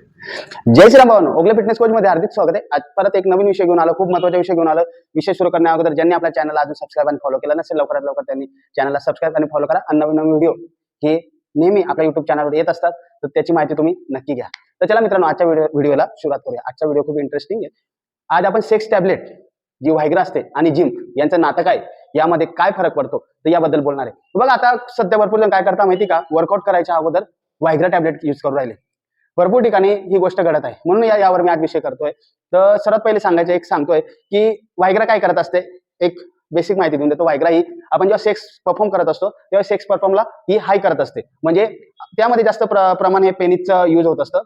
जय श्रीराम भावनो. Ogale fitness coach मध्ये हार्दिक स्वागत आहे. आज परत एक नवीन विषय घेऊन आलो खूप महत्त्वाचा विषय घेऊन आलो. विषय सुरू करण्या अगोदर ज्यांनी आपल्या चॅनलला अजून सबस्क्राईब आणि फॉलो केला नसेल लवकरात लवकर त्यांनी चॅनलला सबस्क्राईब आणि फॉलो करा. आणि नवीन नवीन व्हिडिओ हे नेहमी आपल्या युट्यूब चॅनलवर येत असतात. तर त्याची माहिती तुम्ही नक्की घ्या. तर चला मित्रांनो आजच्या व्हिडिओला सुरुवात करूया. आजचा व्हिडिओ खूप इंटरेस्टिंग आहे. आज आपण सेक्स टॅबलेट जी व्हायग्रा असते आणि जिम यांचं नातं काय? यामध्ये काय फरक पडतो? तर याबद्दल बोलणार आहे. बघा आता सध्या भरपूर जण काय करता माहिती का? वर्कआउट करायच्या अगोदर व्हायग्रा टॅबलेट यूज करून राहिले. भरपूर ठिकाणी ही गोष्ट घडत आहे. म्हणून या यावर मी आज विषय करतोय. तर सर्वात पहिले सांगायचं एक सांगतोय की व्हायग्रा काय करत असते? एक बेसिक माहिती देऊन देतो. वायग्रा ही आपण जेव्हा सेक्स परफॉर्म करत असतो तेव्हा सेक्स परफॉर्मला ही हाय करत असते. म्हणजे त्यामध्ये जास्त प्र प्रमाण हे पेनिसचं यूज होत असतं.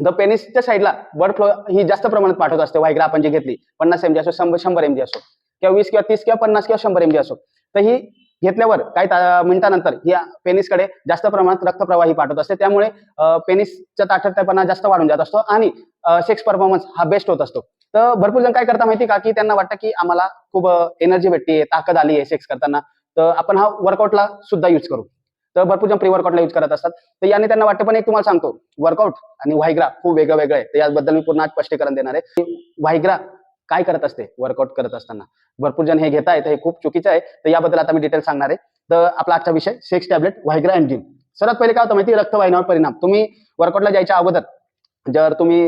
तर पेनिसच्या साईडला ब्लड फ्लो ही जास्त प्रमाणात पाठवत असते. वायग्रा आपण जी घेतली पन्नास एम जी असो शंभर शंभर एमजी असो किंवा वीस किंवा तीस किंवा पन्नास किंवा शंभर एमजी असो. तर ही घेतल्यावर काही मिनिटानंतर या पेनिसकडे जास्त प्रमाणात रक्तप्रवाही पाठवत असते. त्यामुळे पेनिसचा ताठरपणा जास्त वाढून जात असतो आणि सेक्स परफॉर्मन्स हा बेस्ट होत असतो. तर भरपूर जण काय करता माहिती का? की त्यांना वाटतं की आम्हाला खूप एनर्जी भेटते ताकद आली आहे सेक्स करताना. तर आपण हा वर्कआउटला सुद्धा यूज करू. तर भरपूर जण प्री वर्कआउटला यूज करत असतात. तर याने त्यांना वाटतं पण एक तुम्हाला सांगतो वर्कआउट आणि व्हायग्रा खूप वेगळं वेगळं आहे. तर याबद्दल मी पूर्ण स्पष्टीकरण देणार आहे. व्हायग्रा काय करत असते? वर्कआउट करत असताना. भरपूर जण हे घेत आहेत हे खूप चुकीचं आहे. तर याबद्दल आता मी डिटेल सांगणार आहे. तर आपला आजचा विषय sex tablet Viagra and gym सर्वात पहिले काय होतं माहिती रक्तवाहिन्यावर परिणाम. तुम्ही वर्कआउटला जायच्या अगोदर जर तुम्ही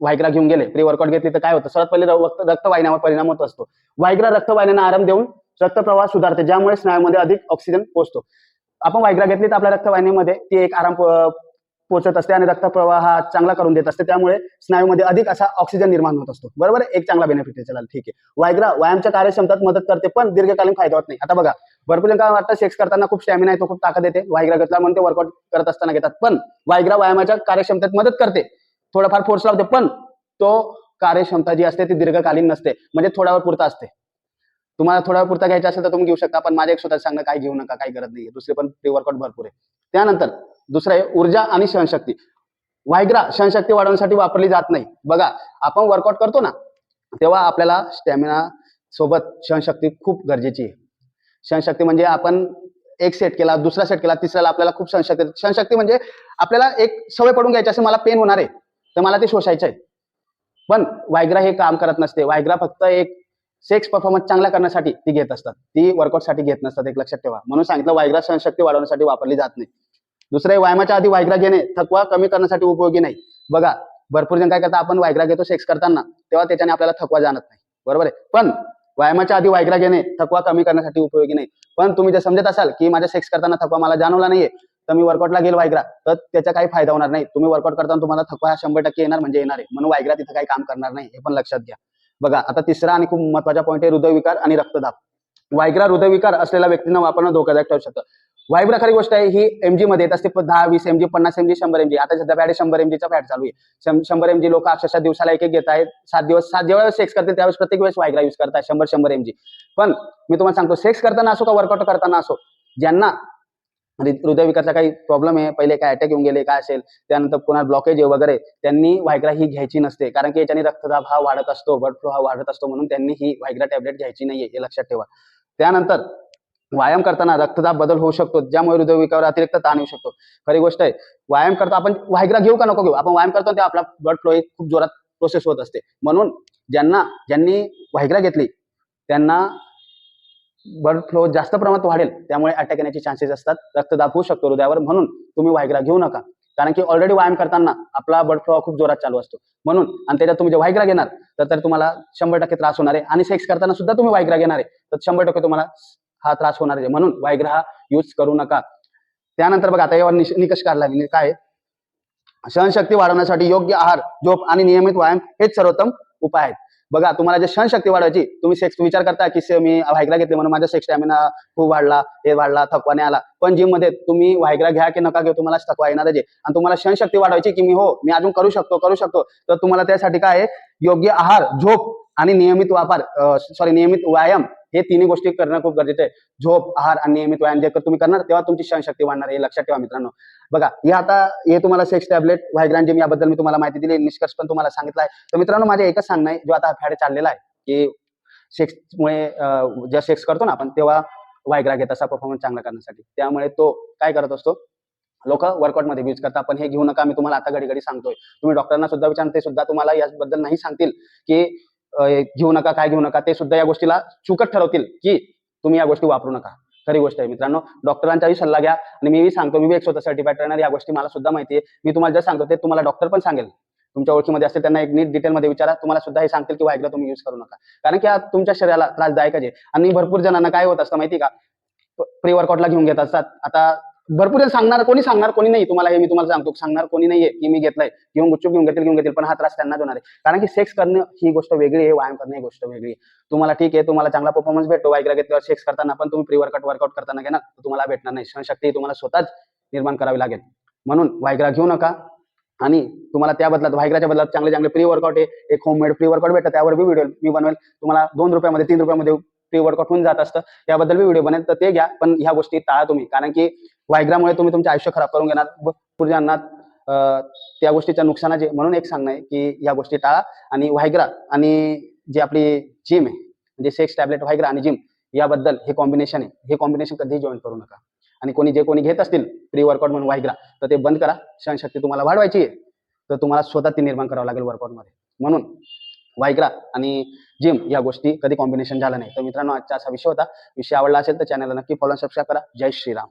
व्हायग्रा घेऊन गेले प्री वर्कआउट घेतली तर काय होतं? सर्वात पहिले रक्तवाहिन्यावर परिणाम होत असतो. व्हायग्रा रक्तवाहिन्यांना आराम देऊन रक्तप्रवाह सुधारते ज्यामुळे स्नायूमध्ये अधिक ऑक्सिजन पोहोचतो. आपण व्हायग्रा घेतली तर आपल्या रक्तवाहिनीमध्ये ती एक आराम पोचत पोहोचत असते आणि रक्तप्रवाह हा चांगला करून देत असते. त्यामुळे स्नायूमध्ये अधिक असा ऑक्सिजन निर्माण होत असतो. बरोबर? एक चांगला बेनिफिट आहे. चला ठीक आहे. वायग्रा व्यायामच्या कार्यक्षमतात मदत करते पण दीर्घकालीन फायदा होत नाही. आता बघा भरपूर जण काय वाटतं सेक्स करताना खूप स्टॅमिना येतो खूप ताकद येते. वायग्रा घेतला म्हणून ते वर्कआउट करत असताना घेतात. पण वायग्रा व्यायामाच्या कार्यक्षमतेत मदत करते. थोडाफार फोर्स लावते पण तो कार्यक्षमता जी असते ती दीर्घकालीन नसते. म्हणजे थोड्यावर पुरता असते. तुम्हाला थोडा पुरता घ्यायचा असेल तर तुम्ही घेऊ शकता पण माझ्या एक स्वतः सांगणं काय घेऊ नका काही गरज नाही दुसरे पण प्री वर्कआउट भरपूर आहे. त्यानंतर दुसरं आहे ऊर्जा आणि सहनशक्ती. व्हायग्रा सहनशक्ती वाढवण्यासाठी वापरली जात नाही. बघा आपण वर्कआउट करतो ना तेव्हा आपल्याला स्टॅमिना सोबत सहनशक्ती खूप गरजेची आहे. सहनशक्ती म्हणजे आपण एक सेट केला दुसरा सेट केला तिसऱ्याला आपल्याला खूप सहनशक्ती सहनशक्ती म्हणजे आपल्याला एक सवय पडून घ्यायची असेल मला पेन होणार आहे. तर मला ते शोषायचं आहे पण वायग्रा हे काम करत नसते. वायग्रा फक्त एक सेक्स परफॉर्मन्स चांगला करण्यासाठी ती घेत असतात. ती वर्कआउटसाठी घेत नसतात एक लक्षात ठेवा. म्हणून सांगितलं वायग्रा सहनशक्ती वाढवण्यासाठी वापरली जात नाही. दुसरं आहे, व्यायामाच्या आधी वायग्रा घेणे थकवा कमी करण्यासाठी उपयोगी नाही. बघा भरपूर जण काय करतात आपण वायग्रा घेतो सेक्स करताना तेव्हा त्याच्याने आपल्याला थकवा जाणत नाही. बरोबर आहे? पण व्यायामाच्या आधी वायग्रा घेणे थकवा कमी करण्यासाठी उपयोगी नाही. पण तुम्ही जर समजत असाल की माझ्या सेक्स करताना थकवा मला जाणवला नाहीये तर मी वर्कआउटला गेलो वायग्रा तर त्याचा काही फायदा होणार नाही. तुम्ही वर्कआउट करताना तुम्हाला थकवा हा शंभर टक्के येणार म्हणजे येणार आहे. म्हणून वायग्रा तिथं काही काम करणार नाही हे पण लक्षात घ्या. बघा आता तिसरा आणि खूप महत्त्वाचा पॉईंट आहे हृदयविकार आणि रक्तदाब. वायग्रा हृदयविकार असलेल्या व्यक्तींना वापरणं धोकादायक ठरू शकतं. वायब्रा खरी गोष्ट आहे ही एमजी मध्ये येत असते दहा वीस एमजी पन्नास एमजी शंभर एमजी आता सध्या बॅडे शंभर एमजीचा फॅट चालू आहे. शंभर एमजी लोक अक्षरशः दिवसाला एक एक घेत आहेत. सात दिवस सात जेव्हा सेक्स करतील त्यावेळेस प्रत्येक वेळेस वायग्रा युज करतात शंभर शंभर एमजी पण मी तुम्हाला सांगतो सेक्स करताना असो का वर्कआउट करताना असो ज्यांना हृदयविकाचा काही प्रॉब्लेम आहे पहिले काय अटॅक येऊन गेले काय असेल त्यानंतर पुन्हा ब्लॉकेज आहे वगैरे त्यांनी व्हायग्रा ही घ्यायची नसते. कारण की याच्याने रक्तदाब हा वाढत असतो ब्लड फ्लो हा वाढत असतो म्हणून त्यांनी ही व्हायग्रा टॅबलेट घ्यायची नाहीये हे लक्षात ठेवा. त्यानंतर व्यायाम करताना रक्तदाब बदल होऊ शकतो ज्यामुळे हृदयविकारावर अतिरिक्त ताण येऊ शकतो. खरी गोष्ट आहे व्यायाम करता आपण व्हायग्रा घेऊ का नको घेऊ? आपण व्यायाम करतो तेव्हा आपला ब्लड फ्लो खूप जोरात प्रोसेस होत असते. म्हणून ज्यांना ज्यांनी व्हायग्रा घेतली त्यांना ब्लड फ्लो जास्त प्रमाणात वाढेल त्यामुळे अटॅक येण्याचे चान्सेस असतात रक्तदाब होऊ शकतो हृदयावर म्हणून तुम्ही व्हायग्रा घेऊ नका. कारण की ऑलरेडी व्यायाम करताना आपला ब्लड फ्लो खूप जोरात चालू असतो. म्हणून आणि त्याच्यात तुम्ही जे व्हायग्रा घेणार तर तर तुम्हाला शंभर टक्के त्रास होणार आहे. आणि सेक्स करताना सुद्धा तुम्ही व्हायग्रा घेणार आहे. तर शंभर टक्के तुम्हाला हा त्रास होणार आहे. म्हणून व्हायग्रा हा यूज करू नका. त्यानंतर बघा आता यावर निकष काढला मी काय? सहनशक्ती वाढवण्यासाठी योग्य आहार झोप आणि नियमित व्यायाम हेच सर्वोत्तम उपाय आहेत. बघा तुम्हाला जे सहनशक्ती वाढवायची तुम्ही सेक्स विचार करता की से- मी व्हायग्रा घेतले म्हणून माझा सेक्स स्टॅमिना खूप वाढला हे वाढला थकवा नाही आला. पण जिममध्ये तुम्ही व्हायग्रा घ्या की नका घेऊ तुम्हाला थकवा येणार आहे. आणि तुम्हाला सहनशक्ती वाढवायची की मी हो मी अजून करू शकतो करू शकतो. तर तुम्हाला त्यासाठी काय आहे? योग्य आहार झोप आणि नियमित वापर सॉरी नियमित व्यायाम हे तिन्ही गोष्टी करणं खूप गरजेचं आहे. झोप आहार आणि नियमित व्यायाम जे तुम्ही करणार तेव्हा तुमची सहनशक्ती वाढणार हे लक्षात ठेवा मित्रांनो. बघा हे आता हे तुम्हाला सेक्स टॅबलेट व्हायग्रान जिम याबद्दल मी तुम्हाला माहिती दिली निष्कर्ष पण तुम्हाला सांगितला आहे तर मित्रांनो माझे एकच सांगणं आहे जो आता फॅड चाललेला आहे की सेक्समुळे जेव्हा सेक्स करतो ना आपण तेव्हा व्हायग्रा घेत असा परफॉर्मन्स चांगला करण्यासाठी. त्यामुळे तो काय करत असतो? लोक वर्कआउटमध्ये यूज करतात. पण हे घेऊ नका मी तुम्हाला आता घडी घडी सांगतोय. तुम्ही डॉक्टरांना सुद्धा विचारते सुद्धा तुम्हाला याबद्दल नाही सांगतील की घेऊ नका काय घेऊ नका ते सुद्धा या गोष्टीला चुकत ठरवतील की तुम्ही या गोष्टी वापरू नका. खरी गोष्ट आहे मित्रांनो डॉक्टरांचाही सल्ला घ्या आणि मी सांगतो मी एक स्वतः सर्टिफाईड ट्रेनर या गोष्टी मला सुद्धा माहिती आहे. मी तुम्हाला जे सांगतो ते तुम्हाला डॉक्टर पण सांगेल. तुमच्या ओळखीमध्ये असेल त्यांना एक नीट डिटेलमध्ये विचारा तुम्हाला सुद्धा हे सांगतील की ऐकलं तुम्ही यूज करू नका. कारण की हा तुमच्या शरीराला त्रासदायकच आहे. आणि भरपूर जणांना काय होत असतं माहिती का? प्री वर्कआउटला घेऊन घेत असतात. आता भरपूर जण सांगणार कोणी सांगणार कोणी नाही. तुम्हाला हे मी तुम्हाला सांगतो सांगणार कोणी नाहीये की मी घेतलाय. घेऊन गुच्चूप घेऊन घेतील घेऊन घेतील पण हा त्रास त्यांना होणार आहे. कारण की सेक्स करणं ही गोष्ट वेगळी आहे व्यायाम करणं ही गोष्ट वेगळी आहे. तुम्हाला ठीक आहे तुम्हाला चांगला परफॉर्मन्स भेटतो वायग्रा घेतल्यावर सेक्स करताना पण तुम्ही प्री वर्कआउट वर्कआउट करताना घेणार तुम्हाला भेटणार नाही. सहनशक्ती तुम्हाला स्वतःच निर्माण करावी लागेल. म्हणून वायग्रा घेऊ नका. आणि तुम्हाला त्या बदलात व्हायग्राच्या बदलात चांगले चांगले प्री वर्कआउट आहे. एक होममेड प्री वर्कआउट भेटतं त्यावर बी व्हिडिओ मी बनवेल. तुम्हाला दोन रुपयामध्ये तीन रुपयामध्ये प्री वर्कआउट होऊन जात असतं. त्याबद्दल बी व्हिडिओ बनेल तर ते घ्या. पण ह्या गोष्टी टाळा तुम्ही. कारण की वायग्रामुळे तुम्ही तुमचे आयुष्य खराब करून घेणार. भरपूर त्या गोष्टीच्या नुकसानाचे म्हणून एक सांगणं आहे की या गोष्टी टाळा. आणि व्हायग्रा आणि जी आपली जिम आहे म्हणजे सेक्स टॅबलेट व्हायग्रा आणि जिम याबद्दल हे कॉम्बिनेशन आहे. हे कॉम्बिनेशन कधीही जॉईन करू नका. आणि कोणी जे कोणी घेत असतील प्री वर्कआउट म्हणून व्हायग्रा तर ते बंद करा. सहनशक्ती तुम्हाला वाढवायची आहे. तर तुम्हाला स्वतः ती निर्माण करावं लागेल वर्कआउटमध्ये म्हणून वायग्रा आणि जिम या गोष्टी कधी कॉम्बिनेशन झालं नाही तर मित्रांनो आजचा असा विषय होता. विषय आवडला असेल तर चॅनलला नक्की फॉलो सबस्क्राईब करा. जय श्रीराम.